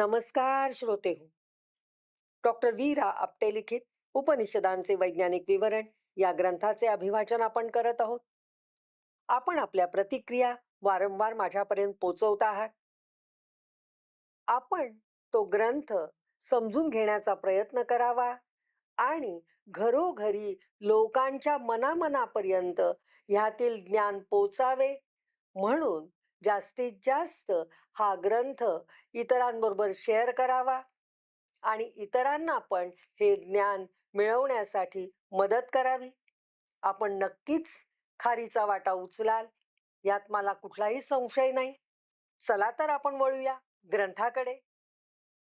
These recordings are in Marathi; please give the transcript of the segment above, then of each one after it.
नमस्कार श्रोते हो. डॉक्टर वी रा आपटे लिखित उपनिषदांचे वैज्ञानिक विवरण या ग्रंथाचे अभिवाचन आपण करत आहोत. आपण आपल्या प्रतिक्रिया वारंवार माझ्यापर्यंत पोचवत आहात. आपण तो ग्रंथ समजून घेण्याचा प्रयत्न करावा आणि घरोघरी लोकांच्या मनामनापर्यंत ह्यातील ज्ञान पोचावे म्हणून जास्तीत जास्त हा ग्रंथ इतरांबरोबर शेअर करावा. आणि इतरांना पण हे ज्ञान मिळवण्यासाठी मदत करावी. आपण नक्कीच खारीचा वाटा उचलाल यात मला कुठलाही संशय नाही. चला तर आपण वळूया ग्रंथाकडे.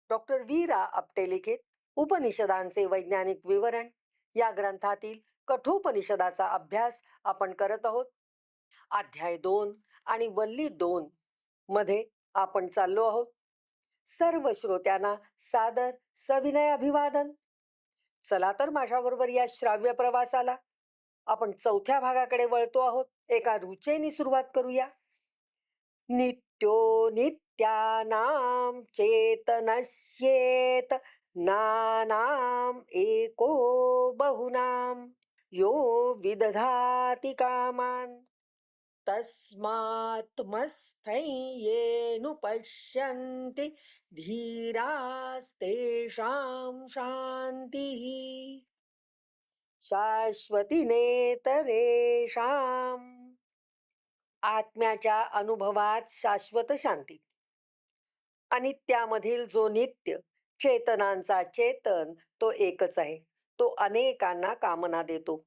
डॉक्टर वीरा आपटे लिखित उपनिषदांचे वैज्ञानिक विवरण. या ग्रंथातील कठोपनिषदाचा अभ्यास आपण करत आहोत. अध्याय दोन आणि वल्ली दोन मध्ये आपण चाललो आहोत. सर्व श्रोत्यांना सादर सविनय अभिवादन. चला तर माझ्याबरोबर या श्राव्य प्रवासाला. आपण चौथ्या भागाकडे वळतो आहोत. एका रुचेनी सुरुवात करूया. नित्यो नित्यानाम चेतनस्येत नानाम एको बहुनाम यो विदधाती कामान। तस्मात्मस्थैयेनुपश्यन्ति धीरास्तेषां शान्तिः। शाश्वतीनेतरेषाम्। आत्म्याच्या अनुभवात शाश्वत शांती। अनित्यामधील जो नित्य चेतनांचा चेतन तो एकच आहे. तो अनेकांना कामना देतो.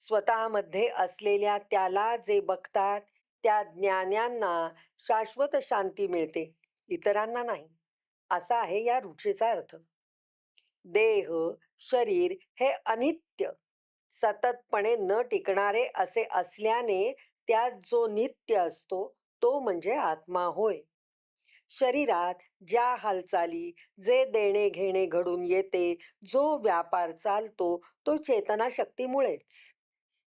स्वतःमध्ये असलेल्या त्याला जे बघतात त्या ज्ञान्यांना शाश्वत शांती मिळते इतरांना नाही. असा आहे या रुचीचा अर्थ. देह शरीर हे अनित्य सततपणे न टिकणारे असे असल्याने त्यात जो नित्य असतो तो म्हणजे आत्मा होय. शरीरात ज्या हालचाली जे देणे घेणे घडून येते जो व्यापार चालतो तो चेतना शक्तीमुळेच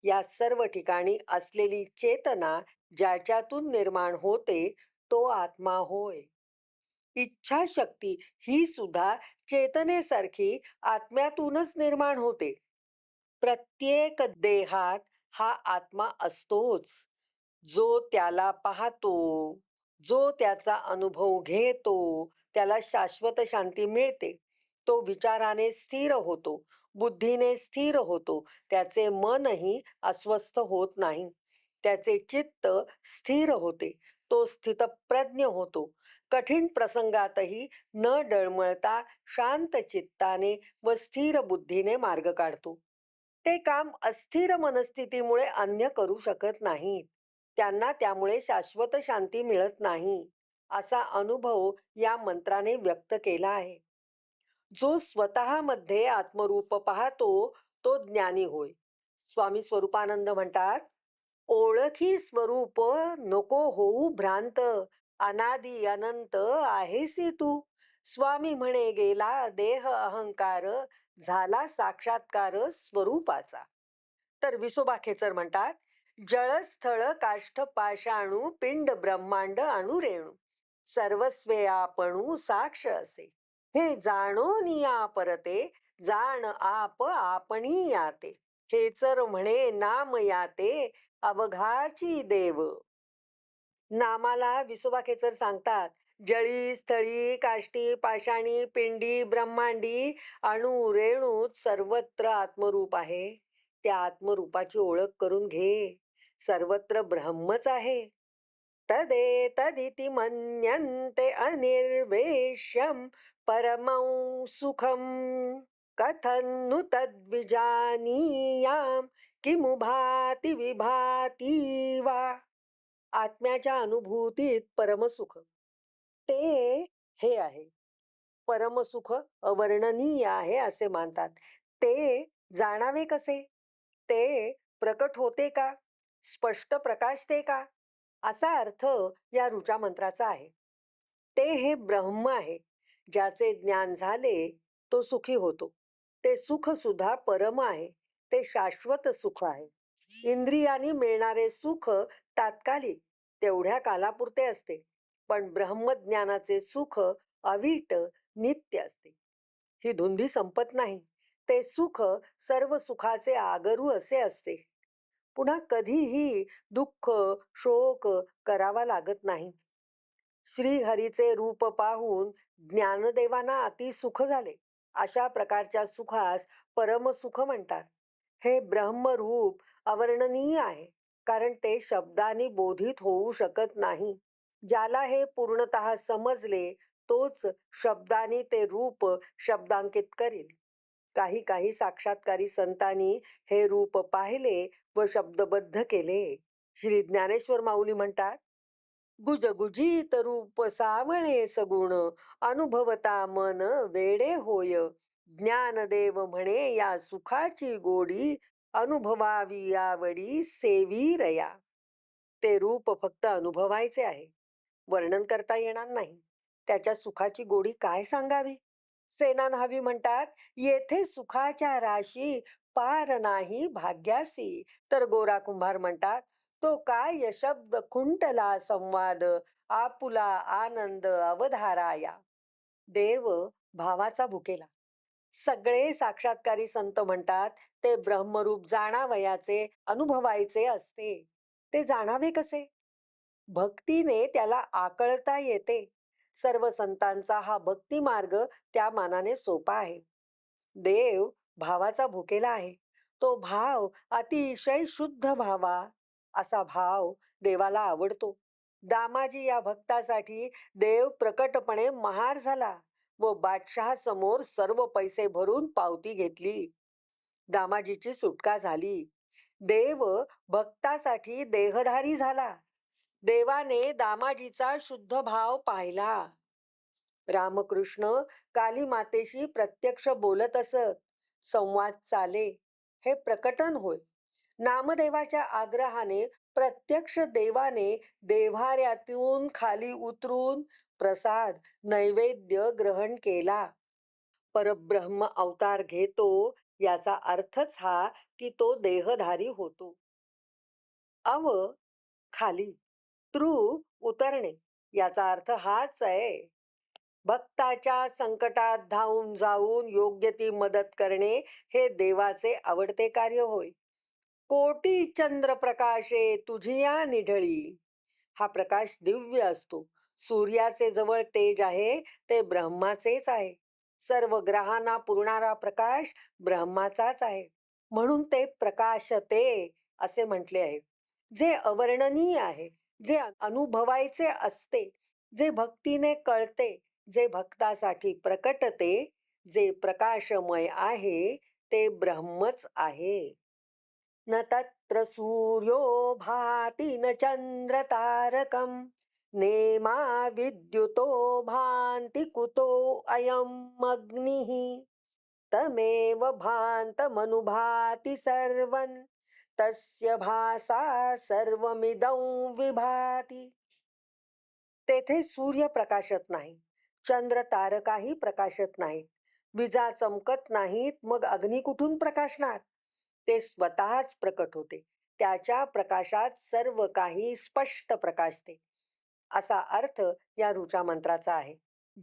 या सर्व ठिकाणी असलेली चेतना ज्याच्यातून निर्माण होते तो आत्मा होय. इच्छाशक्ती ही सुद्धा चेतनेसारखी आत्म्यातूनच निर्माण होते. प्रत्येक देहात हा आत्मा असतोच. जो त्याला पाहतो जो त्याचा अनुभव घेतो त्याला शाश्वत शांती मिळते. तो विचाराने स्थिर होतो. बुद्धीने स्थिर होतो. त्याचे मनही अस्वस्थ होत नाही. त्याचे चित्त स्थिर होते. तो स्थितप्रज्ञ होतो. कठीण प्रसंगातही न डळमळता शांत चित्ताने व स्थिर बुद्धीने मार्ग काढतो. ते काम अस्थिर मनस्थितीमुळे अन्य करू शकत नाहीत. त्यांना त्यामुळे शाश्वत शांती मिळत नाही. असा अनुभव या मंत्राने व्यक्त केला आहे. जो स्वतःमध्ये आत्मरूप पाहतो तो ज्ञानी होय. स्वामी स्वरूपानंद म्हणतात ओळखी स्वरूप नको होऊ भ्रांत अनादी अनंत आहेसी तू. स्वामी म्हणे गेला देह अहंकार झाला साक्षात्कार स्वरूपाचा. तर विसोबा खेचर म्हणतात जळस्थळ काष्ठ पाषाणू पिंड ब्रह्मांड अणुरेणू सर्वस्वे आपणू साक्ष असे. हे जाणून या परते जाण आप आपणी याते. खेचर म्हणे नाम याते अवघाची देव. नामाला विसोबा खेचर सांगतात जळी स्थळी काष्टी पाषाणी पिंडी ब्रह्मांडी अणु रेणू सर्वत्र आत्मरूप आहे. त्या आत्मरूपाची ओळख करून घे. सर्वत्र ब्रह्मच आहे. तदे तदिति मन्यन्ते अनिर्वेश्यम परमं सुखम कथन्नु तद्विजानीयां किमु भाति विभाती वा? आत्म्याच्या अनुभूतीत परमसुख ते हे आहे. परमसुख अवर्णनीय आहे असे मानतात. ते जाणावे कसे? ते प्रकट होते का? स्पष्ट प्रकाशते का? असा अर्थ या ऋचा मंत्राचा आहे. ते हे ब्रह्म आहे. ज्याचे ज्ञान झाले तो सुखी होतो. ते सुख सुद्धा परम आहे. ते शाश्वत सुख आहे. इंद्रियांनी मिळणारे सुख तात्कालिक तेवढ्या कालापुरते असते. पण ब्रह्मज्ञानाचे सुख अवीट नित्य असते. ही धुंदी संपत नाही. ते सुख सर्व सुखाचे आगरू असे असते. पुन्हा कधीही दुःख शोक करावा लागत नाही. श्रीहरीचे रूप पाहून ज्ञानदेवांना अति सुख झाले. अशा प्रकारच्या सुखास परमसुख म्हणतात. हे ब्रह्मरूप अवर्णनीय आहे कारण ते शब्दांनी बोधित होऊ शकत नाही. ज्याला हे पूर्णतः समजले तोच शब्दानी ते रूप शब्दांकित करील. काही काही साक्षात्कारी संतांनी हे रूप पाहिले व शब्दबद्ध केले. श्री ज्ञानेश्वर माऊली म्हणतात गुजगुजीत रूप सावळे सगुण अनुभवता मन वेडे होय. ज्ञानदेव म्हणे या सुखाची गोडी अनुभवावी आवडी सेवी रया. ते रूप फक्त अनुभवायचे आहे. वर्णन करता येणार नाही. त्याच्या सुखाची गोडी काय सांगावी? सेना न्हावी म्हणतात येथे सुखाच्या राशी पार नाही भाग्यासी. तर गोरा कुंभार म्हणतात तो काय शब्द खुंटला संवाद आपुला आनंद अवधाराया. देव भावाचा भुकेला. सगळे साक्षात्कारी संत म्हणतात ते ब्रह्मरूप जाणावयाचे अनुभवायचे असते. ते जाणावे कसे? भक्तीने त्याला आकळता येते. सर्व संतांचा हा भक्ती मार्ग त्या मानाने सोपा आहे. देव भावाचा भुकेला आहे. तो भाव अतिशय शुद्ध भावा. असा भाव देवाला आवडतो. दामाजी या भक्तासाठी देव प्रकटपणे महार झाला व बादशहा समोर सर्व पैसे भरून पावती घेतली. दामाजीची सुटका झाली. देव भक्तासाठी देहधारी झाला. देवाने दामाजीचा शुद्ध भाव पाहिला. रामकृष्ण काली मातेशी प्रत्यक्ष बोलत असत. संवाद चाले हे प्रकटन होय. नामदेवाच्या आग्रहाने प्रत्यक्ष देवाने देव्हाऱ्यातून खाली उतरून प्रसाद नैवेद्य ग्रहण केला. परब्रह्म अवतार घेतो याचा अर्थच हा की तो देहधारी होतो. अव खाली तृ उतरणे याचा अर्थ हाच आहे. भक्ताच्या संकटात धावून जाऊन योग्य ती मदत करणे हे देवाचे आवडते कार्य होय. कोटी चंद्र प्रकाशे तुझिया निढळी. हा प्रकाश दिव्य असतो. सूर्याचे जवळ तेज आहे ते ब्रह्माचेच आहे. सर्व ग्रहांना पुरणारा प्रकाश ब्रह्माचाच आहे. म्हणून ते प्रकाशते असे म्हटले आहे. जे अवर्णनीय आहे जे अनुभवायचे असते जे भक्तीने कळते जे भक्तासाठी प्रकटते जे प्रकाशमय आहे ते ब्रह्मच आहे. न तत्र सूर्यो भाति न चंद्र तारकम नेमा विद्युतो भान्ति कुतो अयम् अग्निः तमेव भान्तमनुभाति सर्वन् तस्य भासा सर्वमिदं विभाति। तेथे सूर्य प्रकाशत नाही चंद्र तारकाही प्रकाशत नाहीत विजा चमकत नाहीत मग अग्नी कुठून प्रकाशणार? ते स्वतःच प्रकट होते. त्याच्या प्रकाशात सर्व काही स्पष्ट प्रकाशते. असा अर्थ या ऋचा मंत्राचा आहे.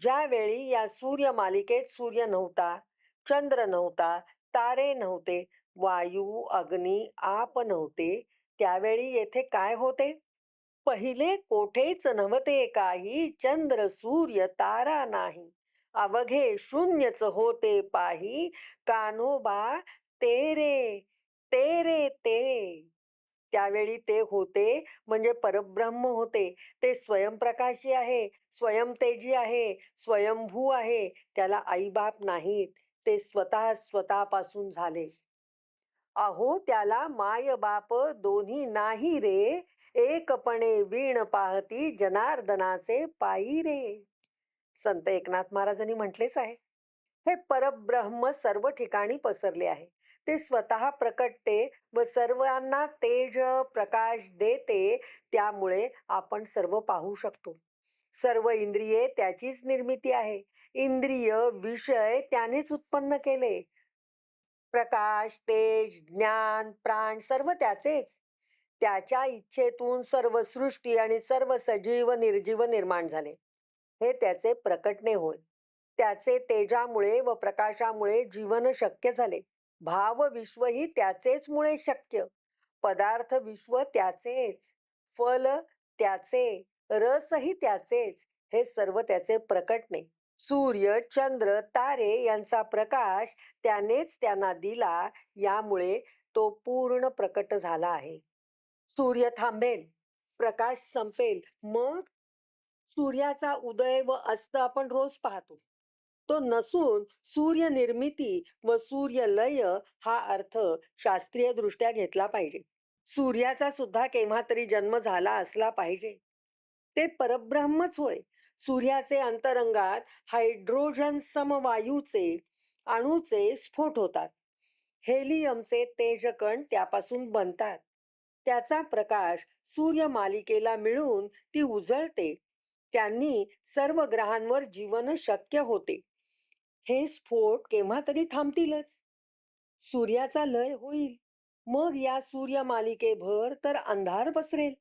ज्यावेळी या सूर्य मालिकेत सूर्य नव्हता चंद्र नव्हता तारे नव्हते वायू अग्नी आप नव्हते त्यावेळी येथे काय होते? पहिले कोठेच नव्हते काही चंद्र सूर्य तारा नाही. अवघे शून्यच होते पाही कान्होबा तेरे. तेरे ते. त्यावेळी ते होते म्हणजे परब्रह्म होते. ते स्वयंप्रकाशी आहे स्वयंतेजी आहे स्वयंभू आहे. त्याला आईबाप नाहीत. ते स्वतः स्वतःपासून झाले. अहो त्याला माय बाप दोन्ही नाही रे. एकपणे वीण पाहती जनार्दनाचे पायी रे. संत एकनाथ महाराजांनी म्हटलेच आहे. हे परब्रह्म सर्व ठिकाणी पसरले आहे. ते स्वतः प्रकटते व सर्वांना तेज प्रकाश देते त्यामुळे आपण सर्व पाहू शकतो. सर्व इंद्रिये त्याचीच निर्मिती आहे. इंद्रिय विषय त्यानेच उत्पन्न केले. प्रकाश तेज ज्ञान प्राण सर्व त्याचेच. त्याच्या इच्छेतून सर्व सृष्टी आणि सर्व सजीव निर्जीव निर्माण झाले. हे त्याचे प्रकटणे होय. त्याचे तेजामुळे व प्रकाशामुळे जीवन शक्य झाले. भाव विश्वही त्याचेच मुळे शक्य. पदार्थ विश्व त्याचेच. फल त्याचे. रसही त्याचेच. हे सर्व त्याचे प्रकटणे सूर्य चंद्र तारे यांचा प्रकाश त्यानेच त्यांना दिला. यामुळे तो पूर्ण प्रकट झाला आहे. सूर्य थांबेल. प्रकाश संपेल. मग सूर्याचा उदय व अस्त आपण रोज पाहतो. तो नसून सूर्य निर्मिती व सूर्य लय हा अर्थ शास्त्रीय दृष्ट्या घेतला पाहिजे. सूर्याचा सुद्धा केव्हा तरी जन्म झाला असला पाहिजे. ते परब्रह्मच होय. सूर्याचे अंतरंगात हायड्रोजन समवायूचे अणूचे स्फोट होतात. हेलियमचे तेजकण त्यापासून बनतात. त्याचा प्रकाश सूर्यमालिकेला मिळून ती उजळते. त्यांनी सर्व ग्रहांवर जीवन शक्य होते. हे स्फोट केव्हा तरी थांबतीलच. सूर्याचा लय होईल. मग या सूर्यमालिकेभर तर अंधार पसरेल.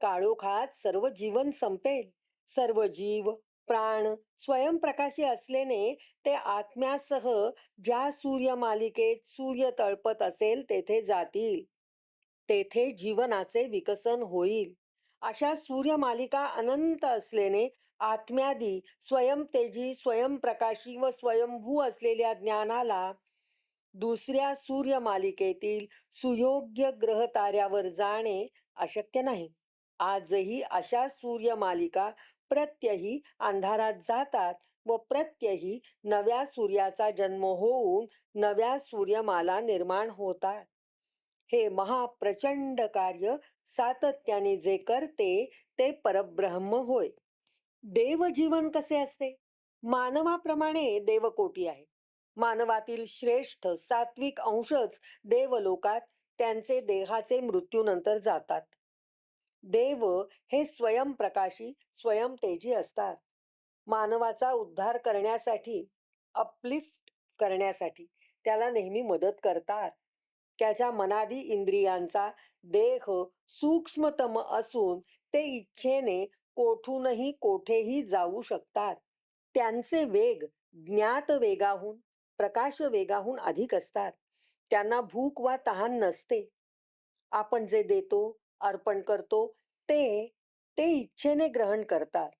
काळोखात सर्व जीवन संपेल. सर्व जीव प्राण स्वयंप्रकाशी असल्याने ते आत्म्यासह ज्या सूर्यमालिकेत सूर्य तळपत असेल तेथे जातील. तेथे जीवनाचे विकसन होईल. अशा सूर्यमालिका अनंत असल्याने आत्म्यादी स्वयंतेजी स्वयंप्रकाशी व स्वयंभू असलेल्या ज्ञानाला दुसऱ्या सूर्यमालिकेतील सुयोग्य ग्रह ताऱ्यावर जाणे अशक्य नाही. आजही अशा सूर्यमालिका प्रत्यही अंधारात जातात व प्रत्यही नव्या सूर्याचा जन्म होऊन नव्या सूर्यमाला निर्माण होतात. हे महाप्रचंड कार्य सातत्याने जे करते ते परब्रह्म होय. देवजीवन कसे असते? मानवाप्रमाणे देवकोटी आहे. मानवातील श्रेष्ठ सात्विक अंशच देवलोकात त्यांचे देहाचे मृत्यूनंतर जातात. देव हे स्वयंप्रकाशी स्वयंतेजी असतात. मानवाचा उद्धार करण्यासाठी अपलिफ्ट करण्यासाठी त्याला नेहमी मदत करतात. त्याच्या मनादी इंद्रियांचा देह सूक्ष्मतम असून ते इच्छेने कोठूनही कोठेही जाऊ शकतात. त्यांचे वेग ज्ञात वेगाहून प्रकाश वेगाहून अधिक असतात. त्यांना भूक वा तहान नसते. आपण जे देतो अर्पण करतो ते ते इच्छेने ग्रहण करतात.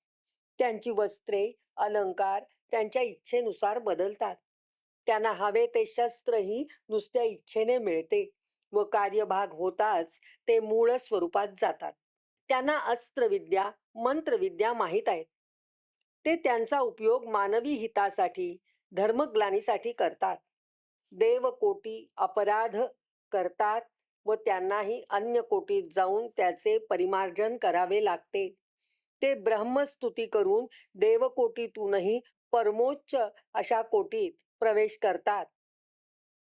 त्यांची वस्त्रे अलंकार त्यांच्या इच्छेनुसार बदलतात. त्यांना हवे ते शस्त्रही नुसत्या इच्छेने मिळते व कार्यभाग होताच ते मूळ स्वरूपात जातात. त्यांना अस्त्रविद्या मंत्रविद्या माहीत आहेत. ते त्यांचा उपयोग मानवी हितासाठी धर्मग्लानीसाठी करतात. देवकोटी अपराध करतात व त्यांनाही अन्य कोटीत जाऊन त्याचे परिमार्जन करावे लागते. ते ब्रह्मस्तुती करून देवकोटीतूनही परमोच्च अशा कोटीत प्रवेश करतात.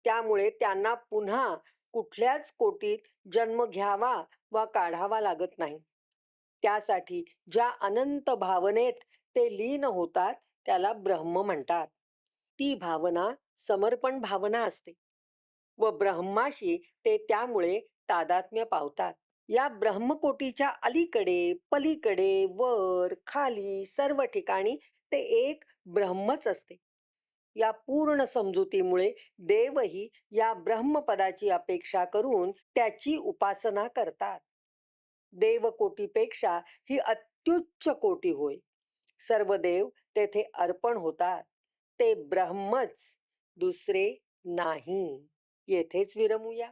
त्यामुळे त्यांना पुन्हा कुठल्याच कोटीत जन्म घ्यावा वा काढावा लागत नाही. त्यासाठी ज्या अनंत भावनेत ते लीन होतात त्याला ब्रह्म म्हणतात. ती भावना समर्पण भावना असते व ब्रह्माशी ते त्यामुळे तादात्म्य पावतात. या ब्रह्मकोटीच्या अलीकडे पलीकडे वर खाली सर्व ठिकाणी ते एक ब्रह्मच असते. या पूर्ण समजुतीमुळे देवही या ब्रह्मपदाची अपेक्षा करून त्याची उपासना करतात. देवकोटीपेक्षा ही अत्युच्च कोटी होय. सर्व देव तेथे अर्पण होतात. ते ब्रह्मच दुसरे नाही. येथेच विरमूया.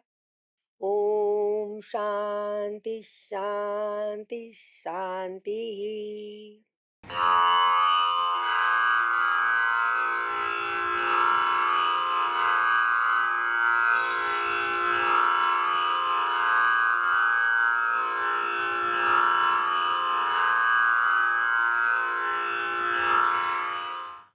ओम शांती शांती शांती.